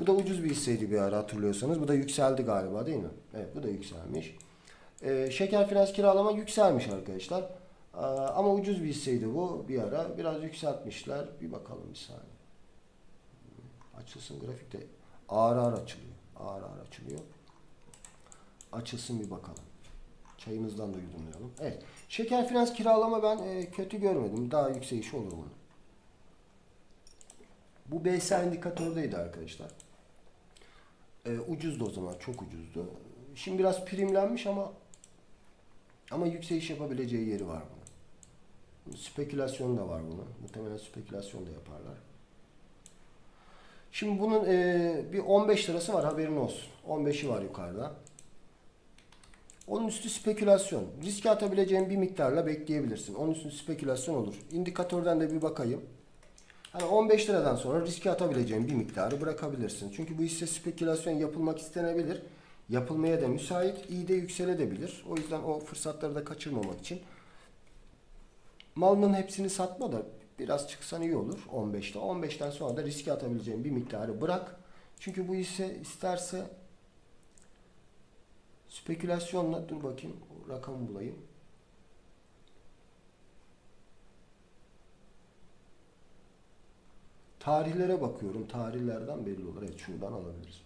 Bu da ucuz bir hisseydi bir ara hatırlıyorsanız. Bu da yükseldi galiba değil mi? Evet bu da yükselmiş. Ee, şeker finans kiralama yükselmiş arkadaşlar. Aa, ama ucuz bir hisseydi bu bir ara. Biraz yükseltmişler. Bir bakalım bir saniye. Açılsın grafikte. Ağır ağır açılıyor. Ağır ağır açılıyor. Açılsın bir bakalım. Çayımızdan da yudumlayalım. Evet. Şeker finans kiralama ben e, kötü görmedim. Daha yükselişi olur bunun. Bu BSA indikatördeydi arkadaşlar. E, ucuzdu o zaman. Çok ucuzdu. Şimdi biraz primlenmiş ama ama yükseliş yapabileceği yeri var bunun. Spekülasyon da var bunun. Muhtemelen spekülasyon da yaparlar. Şimdi bunun e, bir 15 lirası var haberin olsun. 15'i var yukarıda. Onun üstü spekülasyon. Riske atabileceğin bir miktarla bekleyebilirsin. Onun üstü spekülasyon olur. İndikatörden de bir bakayım. Hani 15 liradan sonra riske atabileceğin bir miktarı bırakabilirsin. Çünkü bu hisse spekülasyon yapılmak istenebilir. Yapılmaya da müsait, iyi de yükselebilir. O yüzden o fırsatları da kaçırmamak için malının hepsini satma da biraz çıksan iyi olur 15'te. 15'ten sonra da riske atabileceğin bir miktarı bırak. Çünkü bu hisse isterse spekülasyonla dur bakayım rakamı bulayım. Tarihlere bakıyorum. Tarihlerden belli olur. Evet şuradan alabiliriz.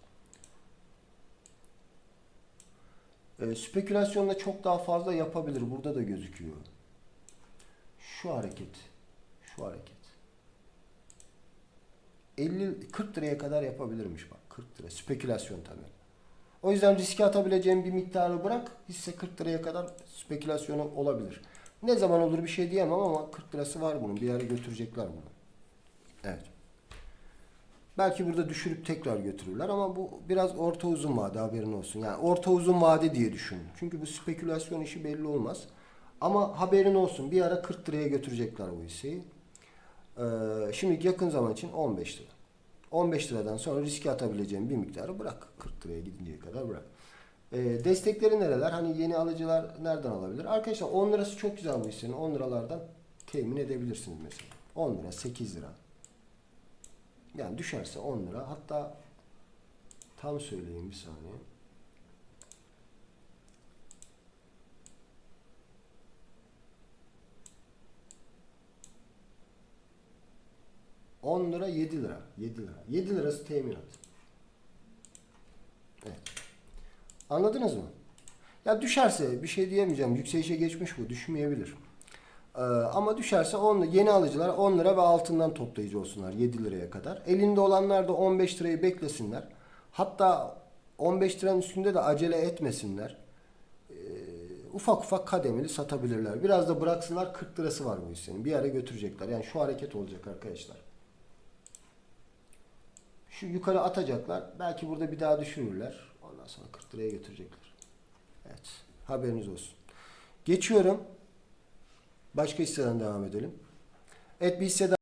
Ee, spekülasyonda çok daha fazla yapabilir. Burada da gözüküyor. Şu hareket. Şu hareket. 50 40 liraya kadar yapabilirmiş bak. 40 lira. Spekülasyon tabii. O yüzden riske atabileceğin bir miktarı bırak. Hisse 40 liraya kadar spekülasyonu olabilir. Ne zaman olur bir şey diyemem ama 40 lirası var bunun. Bir yere götürecekler bunu. Evet. Belki burada düşürüp tekrar götürürler ama bu biraz orta uzun vade haberin olsun. Yani orta uzun vade diye düşün. Çünkü bu spekülasyon işi belli olmaz. Ama haberin olsun bir ara 40 liraya götürecekler bu hisseyi. Ee, şimdi yakın zaman için 15 lira. 15 liradan sonra riske atabileceğin bir miktarı bırak. 40 liraya gidinceye kadar bırak. Ee, destekleri nereler? Hani yeni alıcılar nereden alabilir? Arkadaşlar 10 lirası çok güzel bu hissenin. 10 liralardan temin edebilirsiniz mesela. 10 lira, 8 lira. Yani düşerse 10 lira. Hatta tam söyleyeyim bir saniye. On lira 7 lira. 7 lira. 7 lirası teminat. Evet. Anladınız mı? Ya düşerse bir şey diyemeyeceğim. Yükselişe geçmiş bu. Düşmeyebilir. Ee, ama düşerse 10 yeni alıcılar 10 lira ve altından toplayıcı olsunlar 7 liraya kadar. Elinde olanlar da 15 lirayı beklesinler. Hatta 15 liranın üstünde de acele etmesinler. Ee, ufak ufak kademeli satabilirler. Biraz da bıraksınlar 40 lirası var bu hissenin. Bir yere götürecekler. Yani şu hareket olacak arkadaşlar. Şu yukarı atacaklar. Belki burada bir daha düşürürler. Ondan sonra 40 liraya götürecekler. Evet. Haberiniz olsun. Geçiyorum. Başka hisseden devam edelim. Evet bir hisse